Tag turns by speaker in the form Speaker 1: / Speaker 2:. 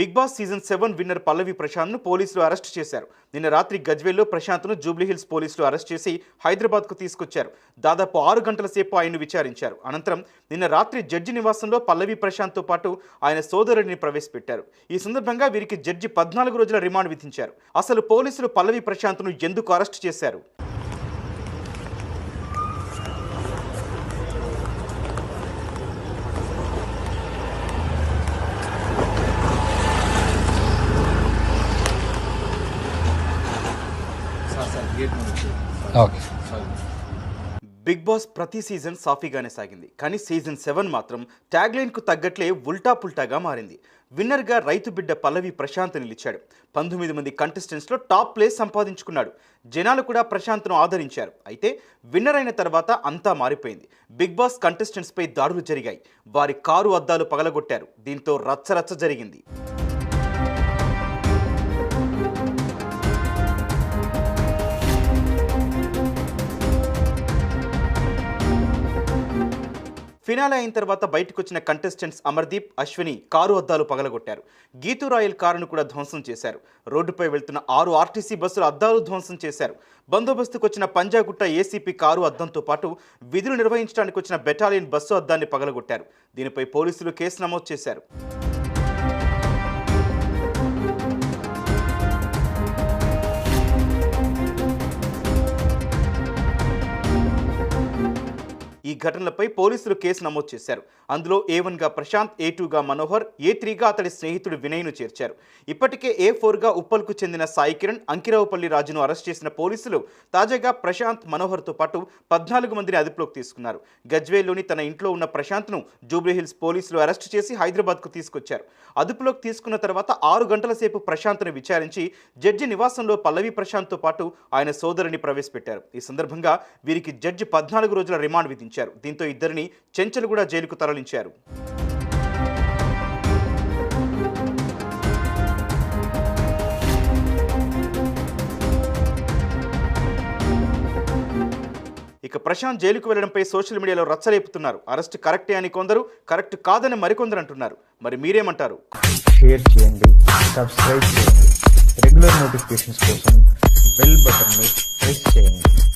Speaker 1: Big boss season seven winner Pallavi ప్రశాంత్ను పోలీసులు arrest చేశారు. నిన్న రాత్రి గజ్వేల్లో ప్రశాంత్ను జూబ్లీహిల్స్ పోలీసులు అరెస్ట్ చేసి హైదరాబాద్కు తీసుకొచ్చారు. దాదాపు ఆరు గంటల సేపు ఆయన్ను విచారించారు. అనంతరం నిన్న రాత్రి జడ్జి నివాసంలో పల్లవి ప్రశాంత్తో పాటు ఆయన సోదరుడిని ప్రవేశపెట్టారు. ఈ సందర్భంగా వీరికి జడ్జి పద్నాలుగు రోజుల రిమాండ్ విధించారు. అసలు పోలీసులు పల్లవి ప్రశాంత్ను ఎందుకు అరెస్ట్ చేశారు?
Speaker 2: ఓకే
Speaker 1: బిగ్ బాస్ ప్రతి సీజన్ సాఫీగానే సాగింది. కానీ సీజన్ సెవెన్ మాత్రం ట్యాగ్లైన్కు తగ్గట్లే ఉల్టా పుల్టాగా మారింది. విన్నర్గా రైతు బిడ్డ పల్లవి ప్రశాంత్ నిలిచాడు. పంతొమ్మిది మంది కంటెస్టెంట్స్లో టాప్ ప్లేస్ సంపాదించుకున్నాడు. జనాలు కూడా ప్రశాంత్ను ఆదరించారు. అయితే విన్నర్ అయిన తర్వాత అంతా మారిపోయింది. బిగ్ బాస్ కంటెస్టెంట్స్పై దాడులు జరిగాయి. వారి కారు అద్దాలు పగలగొట్టారు. దీంతో రచ్చరచ్చ జరిగింది. ఫినాలే అయిన తర్వాత బయటకు వచ్చిన కంటెస్టెంట్స్ అమర్దీప్ అశ్విని కారు అద్దాలు పగలగొట్టారు. గీతూ రాయల్ కారును కూడా ధ్వంసం చేశారు. రోడ్డుపై వెళ్తున్న ఆరు ఆర్టీసీ బస్సుల అద్దాలు ధ్వంసం చేశారు. బందోబస్తుకు వచ్చిన పంజాగుట్ట ఏసీపీ కారు అద్దంతో పాటు విధులు నిర్వహించడానికి వచ్చిన బెటాలియన్ బస్సు అద్దాన్ని పగలగొట్టారు. దీనిపై పోలీసులు కేసు నమోదు చేశారు. ఈ ఘటనలపై పోలీసులు కేసు నమోదు చేశారు. అందులో ఏ వన్గా ప్రశాంత్ ఏ టూగా మనోహర్ ఏ త్రీగా అతడి స్నేహితుడు వినయ్ను చేర్చారు. ఇప్పటికే ఏ ఫోర్గా ఉప్పల్కు చెందిన సాయి కిరణ్ అంకిరావుపల్లి రాజును అరెస్ట్ చేసిన పోలీసులు తాజాగా ప్రశాంత్ మనోహర్తో పాటు పద్నాలుగు మందిని అదుపులోకి తీసుకున్నారు. గజ్వేల్లోని తన ఇంట్లో ఉన్న ప్రశాంత్ను జూబ్లీహిల్స్ పోలీసులు అరెస్ట్ చేసి హైదరాబాద్కు తీసుకొచ్చారు. అదుపులోకి తీసుకున్న తర్వాత ఆరు గంటల సేపు ప్రశాంత్ను విచారించి జడ్జి నివాసంలో పల్లవి ప్రశాంత్తో పాటు ఆయన సోదరుని ప్రవేశపెట్టారు. ఈ సందర్భంగా వీరికి జడ్జి పద్నాలుగు రోజుల రిమాండ్ విధించారు. దీంతో ఇద్దరిని చెంచల్గూడ జైలుకు తరలించారు. ఇక ప్రశాంత్ జైలుకు వెళ్ళడంపై సోషల్ మీడియాలో రచ్చలేపుతున్నారు. అరెస్ట్ కరెక్టే అని కొందరు కరెక్ట్ కాదని మరికొందరు అంటున్నారు. మరి మీరేమంటారు?
Speaker 3: షేర్ చేయండి సబ్స్క్రైబ్ చేయండి. రెగ్యులర్ నోటిఫికేషన్స్ కోసం బెల్ బటన్ని ప్రెస్ చేయండి.